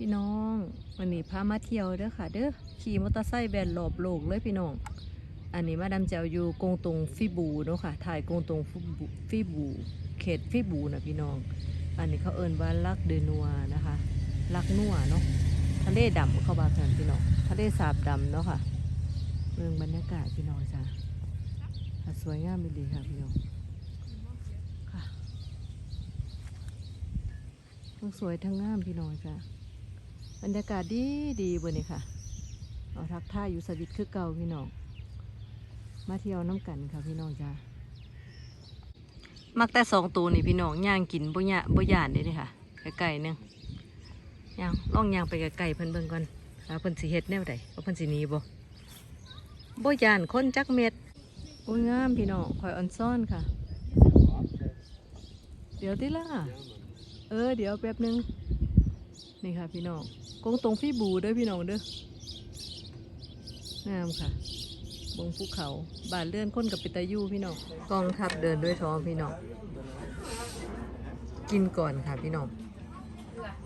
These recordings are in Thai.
พี่น้องวันนี้พามาเที่ยวเด้อค่ะ เด้อขี่มอเตอร์ไซค์แบนรอบโลกเลยพี่น้อง อันนี้มาดามแจวอยู่กงตงฟิบูเนาะค่ะถ่ายกงตงฟิบู เขตฟิบูนะพี่น้อง อันนี้เขาเอิ้นว่าลักเดนัวนะคะลักนัวเนาะทะเลดำเขาบากันพี่น้องทะเลสาบดำเนาะค่ะเมืองบรรยากาศพี่น้องจ้ะค่ะสวยงามดีค่ะพี่น้องค่ะทั้งสวยทั้งงามพี่น้องจ้ะ บรรยากาศดีดีบนนี้ค่ะ เอาทักท่ายอยู่สวิตคือเก่าพี่น้อง มาเที่ยวน้ำกันค่ะพี่น้องจ้ามักแต่สองตัวนี่พี่น้องย่างกินบ่ยะบ่ยานเด้เด้ค่ะไก่ๆนึงย่างล่องย่างไปไก่ๆเพิ่นเบิ่งก่อนว่าเพิ่นสิเฮ็ดแนวใดว่าเพิ่นสิหนีบ่บ่ยานคนจักเม็ดโอ้ยงามพี่น้องข่อยออนซ่อนค่ะ เดี๋ยวติล่ะ เออ เดี๋ยวแป๊บหนึง นี่ค่ะพี่น้องกงตรงพี่บูเด้อพี่น้องเด้องามค่ะบงภูเขาบานเลื่อนคนกับปิตายูพี่น้องกองทัพเดินด้วยท้องพี่น้องกินก่อนค่ะพี่น้อง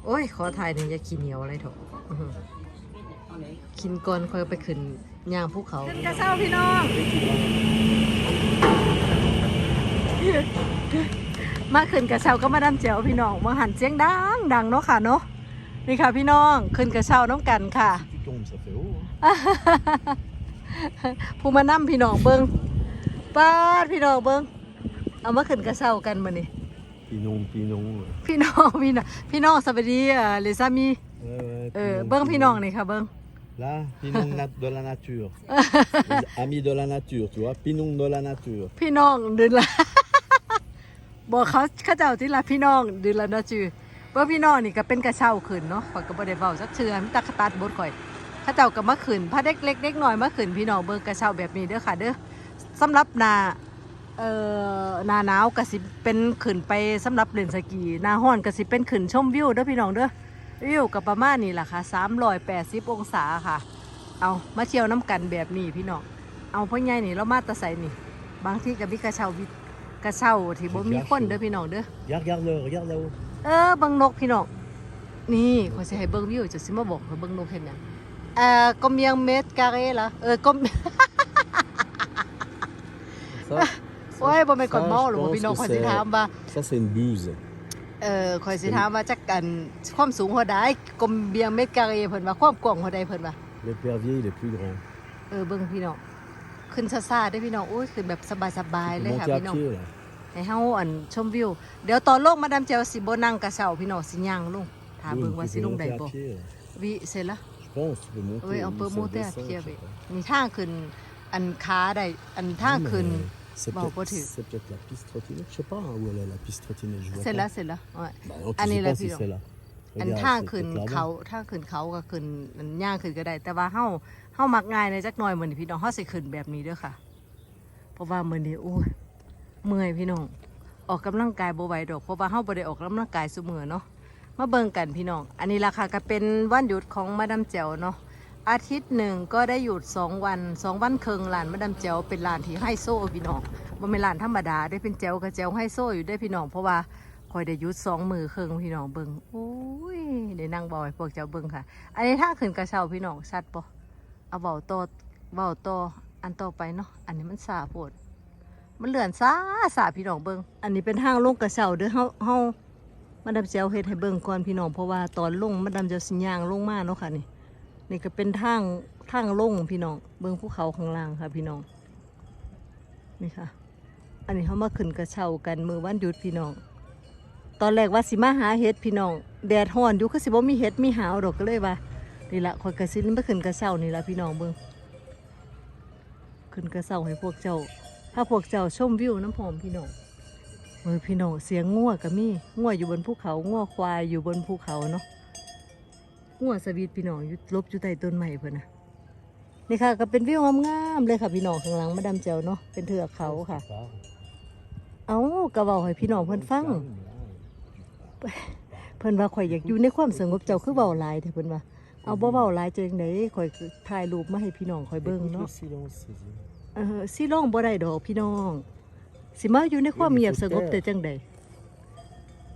โอ้ย ขอถ่ายถึงจะขี้เหนียวอะไรเถอะกินก่อนค่อยไปขึ้นย่างภูเขาขึ้นกระเช้าพี่น้องมาขึ้นกระเช้าก็มาดำเจียวพี่น้องมาหันเสียงดังดังเนาะค่ะเนาะ นี่ค่ะพี่น้องขึ้นกระเช้าน้องกันค่ะ Tu tombes, ça fait haut. hein. ผู้มานั่พี่น้องเบิงป้าดพี่น้องเบิงเอามาขึ้นกระเช้ากันมานี่ Pinon, pinon. ouais. พี่น้องพี่น้องพี่น้องสวัสดีเอ่อเลซามี Ouais, ouais, เออ pinon, เบิ้งพี่น้อง pinon. นี่ค่ะเบิ้ง Là, pinon nat- de la nature. Les amis de la nature, tu vois. Pinon de la nature. พี่น้องเดือนละ บอกเขาเขาเจ้าที่ละพี่น้องเดือนละนะจือ เบิ้งพี่น้องนี่ก็เป็นกระเช้าขึ้นเนาะข่อยก็บ่ได้เว้าสักเทื่อมีแตะตัดบทข่อยเขาเจ้าก็มาขึ้นพาเด็กเล็กเด็กน้อยมาขึ้นพี่น้องเบิ้งกระเช้าแบบนี้เด้อค่ะเด้อสำหรับนาเอ่อหนาหนาวก็สิเป็นขึ้นไปสำหรับเล่นสกีหนาร้อนก็สิเป็นขึ้นชมวิวเด้อพี่น้องเด้อวิวก็ประมาณนี้แหละค่ะ380 องศาค่ะ เอามาเที่ยวน้ำกันแบบนี้พี่น้องเอาพ่อใหญ่นี่เรามาตะใส่นี่ บางที่ก็มีกระเช้าวิกระเช้าที่บ่มีคนเด้อพี่น้องเด้อ Regarde, regarde le, regarde là-haut. เออเบิ่งนกพี่น้องนี่ขอยสิให้เบิ่งวิวจะสิมาบอกให้เบิ่งนกเห็นหยังเอ่อก็เมียงเมตรการ์เหรอเออก็ Ça, โอ้ยบ่แม่นคนเมาหรอก je บ่ pense พี่น้อง que ขอยสิ c'est- ถามว่า ça c'est une buse. เออขอยสิถามว่าจักกันความสูงเท่าใดกลมเบียงเมตรการ์เพิ่นว่าความกว้างเท่าใดเพิ่นว่า L'épervier, il est plus grand. เออเบิ่งพี่น้องขึ้นซ่าๆเด้อพี่น้องโอ้ยขึ้นแบบสบาย Tu ๆ peux เลยค่ะ monter à พี่น้อง pied là. ให้เฮาอันชมวิว เดี๋ยวตอนลงมาดามเจียวสิบ่นั่งกระเช้าพี่น้องสิย่างลงถาม Oui, เบิ่ง tu ว่า peux สิลงได้ monter à บ่ pied, là. วิเสร็จละ Je pense, tu peux monter. Oui, on ou peut ça monter à descend, pied, je sais oui. pas. มีทางขึ้นอันขาได้อันทาง Oui, mais ขึ้น C'est Bon, peut-être pas tu- c'est peut-être la piste trottinette. Je sais pas hein, où elle est la piste trottinette. Je vois เสร็จ pas. แล้วเสร็จแล้ว ouais. Bah, non, tu Année sais la pas si vie, c'est là. อัน Regarde, ทาง c'est ขึ้น peut-être là-bas. เขาทางขึ้นเขาก็ขึ้นอันย่างขึ้นก็ได้ แต่ว่าเฮาเฮามักง่ายในจักหน่อยมื้อนี้พี่น้องเฮาสิขึ้นแบบนี้เด้อค่ะ เพราะว่ามื้อนี้โอ้ย เมื่อยพี่น้อง ออกกำลังกายบ่ไหวดอกเพราะว่าเฮาบ่ได้ออกกำลังกายซุมื้อเนาะมาเบิ่งกันพี่น้อง อันนี้ล่ะค่ะก็เป็นวันหยุดของมาดามแจ๋วเนาะอาทิตย์หนึ่งก็ได้หยุดสองวันสองวันเคิงร้านมาดามแจวเป็นร้านที่ให้โซ่พี่น้องบ่เป็นร้านธรรมดาได้เป็นแจวกับแจวให้โซ่อยู่ได้พี่น้องเพราะว่าคอยได้หยุดสองมือเคิงพี่น้องเบิ่งโอ้ยได้นั่งบาให้พวกเจ้าเบิ่งค่ะ อันนี้ทาขึ้นกระเช้าพี่น้องชัดปะเอาเบาโตเบาโตออันต่อไปเนาะอันนี้มันสาโพด มันเลื่อนซาสาพี่น้องเบิงอันนี้เป็นทางลงกระเช้าเด้อเฮาเฮามาดามแจ๋วเฮ็ดให้เบิงก่อนพี่น้องเพราะว่าตอนลงมาดามแจ๋วสิย่างลงมาเนาะค่ะนี่ นี่ก็เป็นทางทางลงพี่น้องเบื้องภูเขาข้างล่างค่ะ พี่น้องนี่ค่ะ อันนี้เขามาขึ้นกระเช้ากันมือวันหยุดพี่น้อง ตอนแรกว่าสิมาหาเห็ดพี่น้องแดดฮ้อนอยู่คือสิบ่มีเห็ดมีหาวดอกก็เลยว่านี่ละคอยกระซินมาขึ้นกระเช้านี่ละพี่น้องเบิงขึ้นกระเช้าให้พวกเจ้า ถ้าพวกเจ้าชมวิวน้ำหอมพี่น้องเออพี่น้องเสียงงัวก็มีงัวอยู่บนภูเขางัวควายอยู่บนภูเขาเนาะหัวสวีทพี่น้องยู่ลบอยู่ใต้ต้นไม้เพิ่อนนะนี่ค่ะ ก็เป็นวิวงามๆเลยค่ะพี่น้องข้างหลังมาดามเจียวเนาะเป็นเทือกเขาค่ะ เอากระเว้าให้พี่น้องเพิ่อนฟัง เพิ่อนว่าข่อยอยากอยู่ในความสงบเจ้าคือเว้าลายแต่เพิ่อนว่าเอาบ่เว้าลายจังได๋ข่อยถ่ายรูปมาให้พี่น้องข่อยเบิ่งเนาะ เออสิร้องบ่ได้ดอกพี่น้อง สิมาอยู่ในความเงียบสงบแต่จังได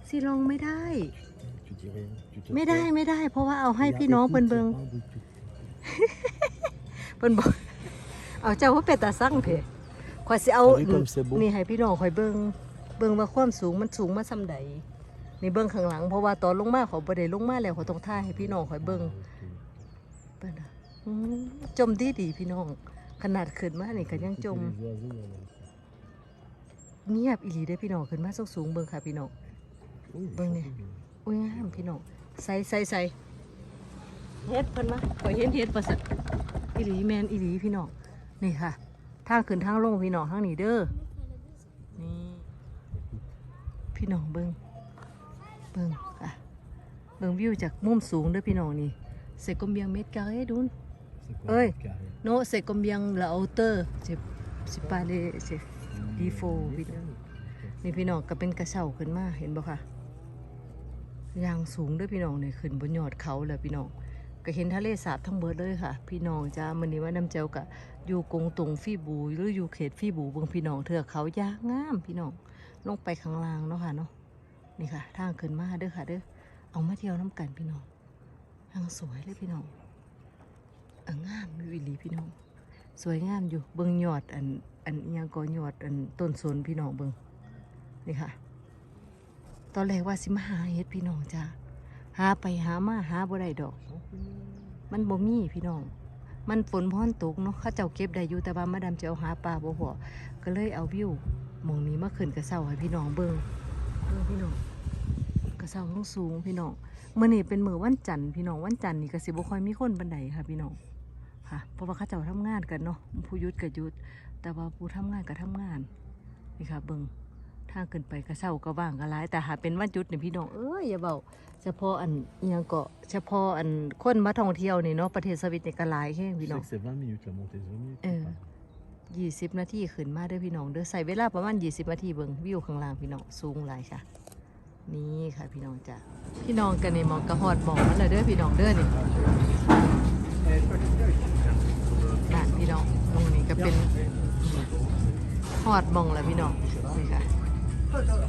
สิร้องไม่ได้ Tu dis dis rien. Tu te ไม่ได้ tais. ไม่ได้ เพราะว่าเอาให้ Regarde, พี่น้อง écoute, เพิ่นเบิง ah oui, tu- เพิ่นบอกเอาเจ้าว่าเป็นตาสั่งเถอะข่อยสิเอา Ah oui, comme c'est beau. นี่ให้พี่น้องข่อยเบิงเบิงว่าความสูงมันสูงมาส่ำใดนี่เบิงข้างหลังเพราะว่าตอนลงมาเขาบ่ได้ลงมาแล้วเขาต้องท่ายให้พี่น้องข่อยเบิงเปิ้นน่ะอืมจมดีดีๆพี่น้อง ขนาดขึ้นมานี่ก็ยังจม Les oiseaux, il y en a. เงียบอีหลีได้อพี่น้องขึ้นมาสูงสูงๆเบิงค่ะพี่น้อง Oui, ils Bonne sont nuit. bien. อุ้ยงามพี่น้องใส่ใส่ใส่เฮ็ดเพิ่นมาข่อยเห็นเฮ็ดประสัตอีหลีแมนอีหลีพี่น้องนี่ค่ะทางขึ้นทางลงพี่น้องทางนี้เด้อนี่พี่น้องเบิ่งเบิ่งค่ะเบิ่งวิวจากมุมสูงเด้อพี่น้องนี่เซกมเบียงเมตรการ์ดุน C'est no c'est combien la hauteur c'est c'est pas les c'est Il faut, Hmm, oui. bien. นี่พี่น้องก็เป็นกระเช้าขึ้นมาเห็นบ่ค่ะยางสูงด้วยพี่น้องเนี่ยขึ้นบนยอดเขาแล้วพี่น้องก็เห็นทะเลสาบทั้งเบิดเลยค่ะ พี่น้องจ้ามื้อนี้ว่าน้ำเจ้ากะอยู่กงตงฟี่บู หรืออยู่เขตฟี่บูเบิ่งพี่น้องเถือกเขายางงามพี่น้องลงไปข้างล่างเนาะค่ะเนาะนี่ค่ะทางขึ้นมาเด้อค่ะเด้อเอามาเที่ยวน้ำกันพี่น้องทางสวยเลยพี่น้อง งามอยู่อีหลีพี่น้อง สวยงามอยู่เบิ่งยอดอันอันยังก็ยอดอันต้นสนพี่น้องเบิ่งนี่ค่ะ ตอนแรกว่าสิมาหาเฮ็ดพี่น้องจ้าหาไปหามาหาบ่ได้ดอก มันบ่มีพี่น้อง มันฝนพรตกเนาะเขาเจ้าเก็บได้อยู่แต่ว่ามาดามจะเอาหาปลาบ่พอก็เลยเอาวิวมองนี้มาขึ้นกระเซ้าให้พี่น้องเบิ่งเบิ่งพี่น้องกระเซ้าสูงสูงพี่น้องเมื้อนี้เป็นมื้อวันจันทร์พี่น้องวันจันทร์นี่ก็สิบ่ค่อยมีคนปานใดค่ะพี่น้อง ค่ะ เพราะว่าเขาเจ้าทำงานกันเนาะผู้หยุดก็หยุด แต่ว่าผู้ทำงานก็ทำงานนี่ค่ะเบิงทางขึ้นไปก็เศร้าก็ว่างก็ร้ายแต่หาเป็นวันหยุดนี่พี่น้องเอ้ยอย่าเบาเฉพาะอันอิหยังเกาะเฉพาะอันคนมาท่องเที่ยวนี่เนาะประเทศสวิตนี่ก็หลายแห้ง Je พี่ sais น้อง que c'est 20 minutes la montée, c'est 20 minutes. Euh. ou pas ยี่สิบนาทีขึ้นมาเด้อพี่น้องเด้อใส่เวลาประมาณยี่สิบนาทีเบิงวิวข้างล่างพี่น้องสูงหลายค่ะ นี่ค่ะพี่น้องจ้ะพี่น้องกันนี่หมองกระหอดหมองมันเลยเด้อพี่น้องเด้อนี่นั่นพี่น้องตรงนี้ก็ เป็นหอดหมองแล้วพี่น้องนี่ค่ะ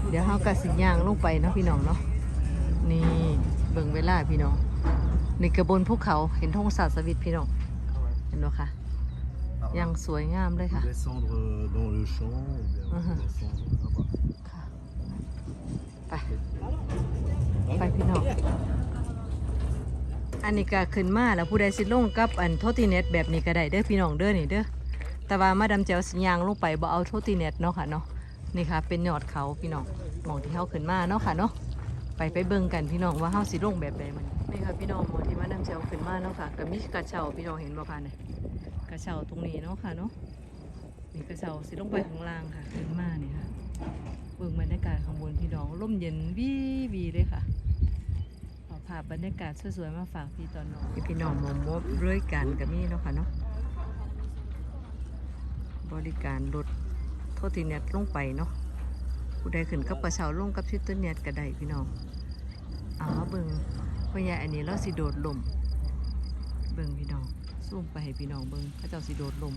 เดี๋ยวเฮากะสิย่างลงไปเนาะพี่น้องเนาะนี่เบิ่งเวลาพี่น้องนี่กระบนภูเขาเห็นธงศาสตร์สวิตพี่น้องเห็นบ่คะยังสวยงามเลยค่ะ Descendre euh, dans le champ, ou bien on peut Mhm. descendre là-bas. ค่ะไปไปพี่น้องอันนี้ก็ขึ้นมาแล้วผู้ใดสิลงกับอันโทติเน็ตแบบนี้ก็ได้เด้อพี่น้องเด้อนี่เด้อ แต่ว่ามาดามเจ้าสิยางลงไปบ่เอาโทติเน็ตเนาะค่ะเนาะนี่ค่ะ เป็นยอดเขาพี่น้องมองที่เฮาขึ้นมาเนาะค่ะเนาะไปไปเบิ่งกันพี่น้องว่าเฮาสิลงแบบใดมันนี่ค่ะพี่น้องหมองที่มาดามเจ้าขึ้นมาเนาะค่ะก็มีกระเช้าพี่น้องเห็นบ่คะเนี่ยกระเช้าตรงนี้เนาะค่ะเนาะนี่กระเช้าสิลงไปข้างล่างค่ะขึ้นมานี่ค่ะเบิ่งบรรยากาศข้างบนพี่น้องร่มเย็นวีวีเลยค่ะเอาภาพบรรยากาศสวยๆมาฝากพี่ตอนน้องพี่น้องมอมมบด้วยกันกับมี่เนาะค่ะเนาะ บริการรถโทษทีเน็ตลงไปเนาะผู้ใดขึ้นกับกระเช้าลงกับชิตเตอร์เน็ตก็ได้พี่น้องเอาเบิงพราะยายอันนี้เราสิโดดลมเบิงพี่น้องซูมไปให้พี่น้องเบิงเขาเจ้าสิโดดลม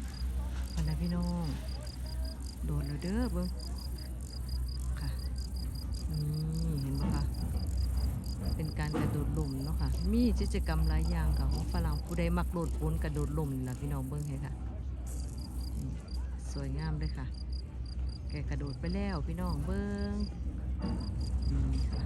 อันนั้นพี่น้อง โดดแล้วเด้อเบิงค่ะนี่เห็นไหมคะเป็นการกระโดดลมเนาะค่ะมีกิจกรรมหลายอย่างค่ะของฝรั่งผู้ใดมักโดดโผนกระโดดลมนี่ล่ะพี่น้องเบิ้งเห็นค่ะ สวยงามเลยค่ะ แกกระโดดไปแล้วพี่น้องเบิ้งนี่ค่ะ